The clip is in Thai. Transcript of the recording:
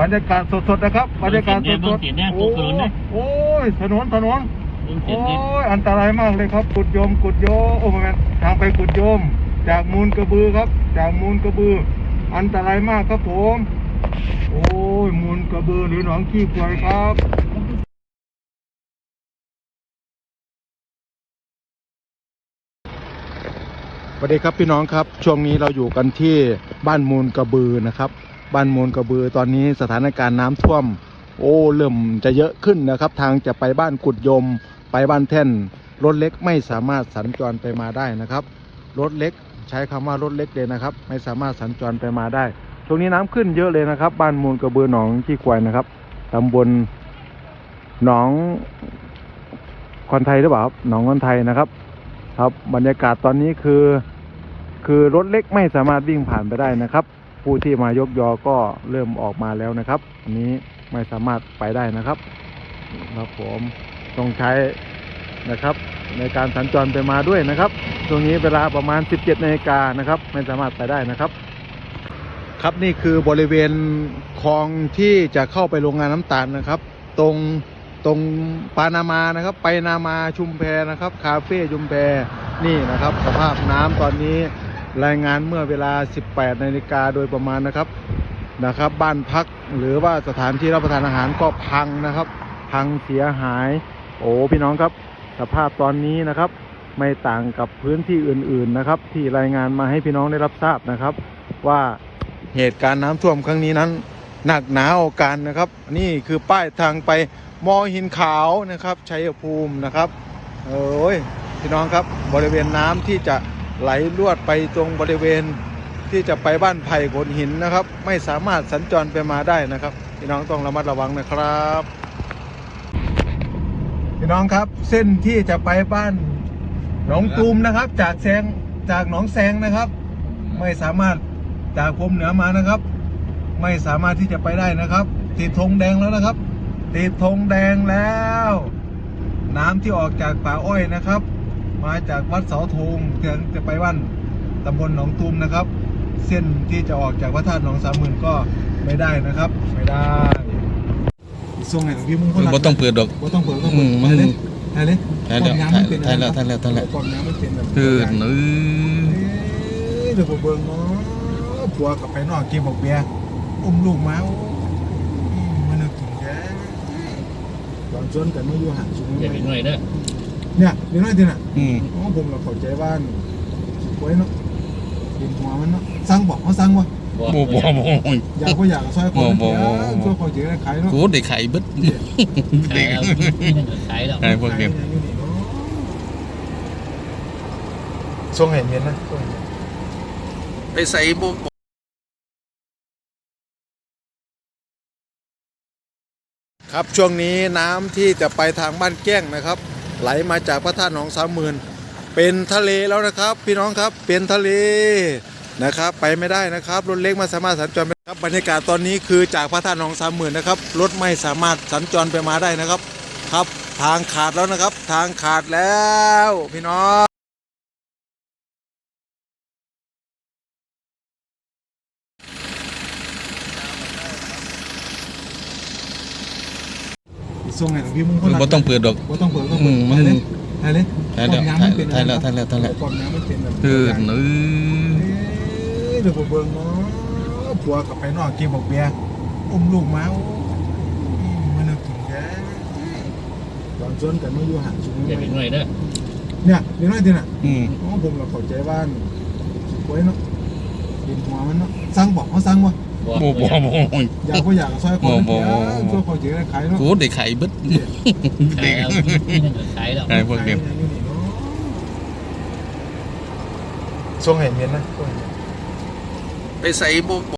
บรรยากาศสดๆนะครับบรรยากาศสเบิ่งดเสียงเนี่ยๆเบิ่งเสียงเนี่ยโอ้ยถนนถนนเบิ่งเสียโอ้งเนี่ยยอันตรายมากเลยครับกุดโยมกุดโยมโอ้แมนทางไปกุดโยม จากมูลกระบือครับ จากมูลกระบือ อันตรายมากครับผม โอ้ยมูลกระบือหรือหนองขี้ควายครับสวัสดีครับพี่น้องครับ ช่วงนี้เราอยู่กันที่บ้านมูลกระบือนะครับ บ้านมูลกระบือตอนนี้สถานการณ์น้ำท่วม โอ้เริ่มจะเยอะขึ้นนะครับ ทางจะไปบ้านกุดยม ไปบ้านแท่นรถเล็กไม่สามารถสัญจรไปมาได้นะครับรถเล็กใช้คำว่ารถเล็กเลยนะครับ ไม่สามารถสัญจรไปมาได้ช่วงนี้น้ำขึ้นเยอะเลยนะครับ บ้านมูลกระบือหนองขี้ควายนะครับตำบลหนองคอนไทยหรือเปล่าครับหนองคอนไทยนะครับ ครับบรรยากาศตอนนี้คือ คือรถเล็กไม่สามารถวิ่งผ่านไปได้นะครับ ผู้ที่มายกยอก็เริ่มออกมาแล้วนะครับอันนี้ไม่สามารถไปได้นะครับครับผมต้องใช้นะครับ ในการสัญจรไปมาด้วยนะครับตรงนี้เวลาประมาณ 17นาฬิกานะครับ ไม่สามารถไปได้นะครับ ครับนี่คือบริเวณคลองที่จะเข้าไปโรงงานน้ำตาลนะครับ ตรงตรงปานามานะครับ ไปนามาชุมแพนะครับ คาเฟ่ชุมแพนี่นะครับ สภาพน้ำตอนนี้ รายงานเมื่อเวลา 18นาฬิกาโดยประมาณนะครับนะครับ บ้านพักหรือว่าสถานที่รับประทานอาหารก็พังนะครับ พังเสียหาย โอ้พี่น้องครับ สภาพตอนนี้นะครับ ไม่ต่างกับพื้นที่อื่นๆนะครับ ที่รายงานมาให้พี่น้องได้รับทราบนะครับ ว่าเหตุการณ์น้ำท่วมครั้งนี้นั้นหนักหนาเอาการนะครับ นี่คือป้ายทางไปมอหินขาวนะครับชัยภูมินะครับ เอ้ยพี่น้องครับบริเวณน้ำที่จะ ไหลลวดไปตรงบริเวณที่จะไปบ้านไผ่โขนหินนะครับ ไม่สามารถสัญจรไปมาได้นะครับ พี่น้องต้องระมัดระวังนะครับ พี่น้องครับเส้นที่จะไปบ้านหนองตูมนะครับ จากแซงจากหนองแซงนะครับ ไม่สามารถจากพรมเหนือมานะครับ ไม่สามารถที่จะไปได้นะครับ ติดธงแดงแล้วนะครับ ติดธงแดงแล้ว น้ำที่ออกจากป่าอ้อยนะครับ มาจากวัดเสาธงเพื่อจะไปบ้านตำบลหนองตูมนะครับ เส้นที่จะออกจากพระธาตุหนองสามหมื่นก็ไม่ได้นะครับ ไม่ได้ส่งให้หลวงพี่มุ่งคนบ่ต้องเปิดดอกบ่ต้องเปิดก็อืเปิดมถ่ายเลยถ่ายเลยถ่ายแล้วก่อนน้ำมันเป็นถ่ายแล้วถ่ายแล้วถ่ายแล้วก่อนน้ำมันเป็นแบบคือเออเอ้ยเดี๋ยวผมเบิ่งเนาะผัวกลับไปนอกกินบอกเบียร์อุ้มลูกมาโอ้ยมานึกถึงแกตอนชวนกันมาอยู่ห่างชุมอย่าไปหน่อยเด้อ เนี่ยเดี๋ยวน้อยทีน่ะอืมอ๋อผมเราเข้าใจว่าไว้เนาะกินหัวมันเนาะสั่งบอกเขาสั่งบ่บ่บ่บ่อยากก็อยากซอยคนบ่บ่เดี๋ยวช่วยเขาเจอขายเนาะกูได้ไข่เบิดขายแล้วขายแล้วไอ้พวกเนี้ยส่งให้เมียนนะส่งให้เมียนไปใส่บ่ครับช่วงนี้น้ำที่จะไปทางบ้านแก้งนะครับ ไหลมาจากพระธาตุหนองสามหมื่นเป็นทะเลแล้วนะครับ พี่น้องครับเป็นทะเลนะครับ ไปไม่ได้นะครับรถเล็กไม่สามารถสัญจรไปครับบรรยากาศตอนนี้คือจากพระธาตุหนองสามหมื่นนะครับรถไม่สามารถสัญจรไปมาได้นะครับ ครับ ทางขาดแล้วนะครับ ทางขาดแล้วพี่น้อง ส่งให้หลวงพี่มุ่งคนละบ่ต้องเปิดดอกบ่ต้องเปิดก็อืเปิดมถ่ายเลยถ่ายเลยถ่ายแล้วก่อนน้ำมันเป็นถ่ายแล้วถ่ายแล้วถ่ายแล้วก่อนน้ำมันเป็นแบบคือเออเอ้ยเดี๋ยวผมเบิ่งเนาะผัวกลับไปนอกกินบอกเบียร์อุ้มลูกมาโอ้ยมานึกถึงแกตอนชวนกันมาอยู่ห่างชุมอย่าไปหน่อยเด้อเนี่ยเดี๋ยวน้อยทีน่ะอืมอ๋อผมเราเข้าใจว่าไว้เนาะกินหัวมันเนาะสั่งบอกเขาสั่งบ่ บ่บ่บ่อยากก็อยากซอยคนบ่บ่เดียวช่วยเขาเจอขายเนาะกูได้ไข่เบิดขายแล้วขายแล้วไอ้พวกเนี้ยส่งให้เมียนนะส่งให้เมียนไปใส่บ่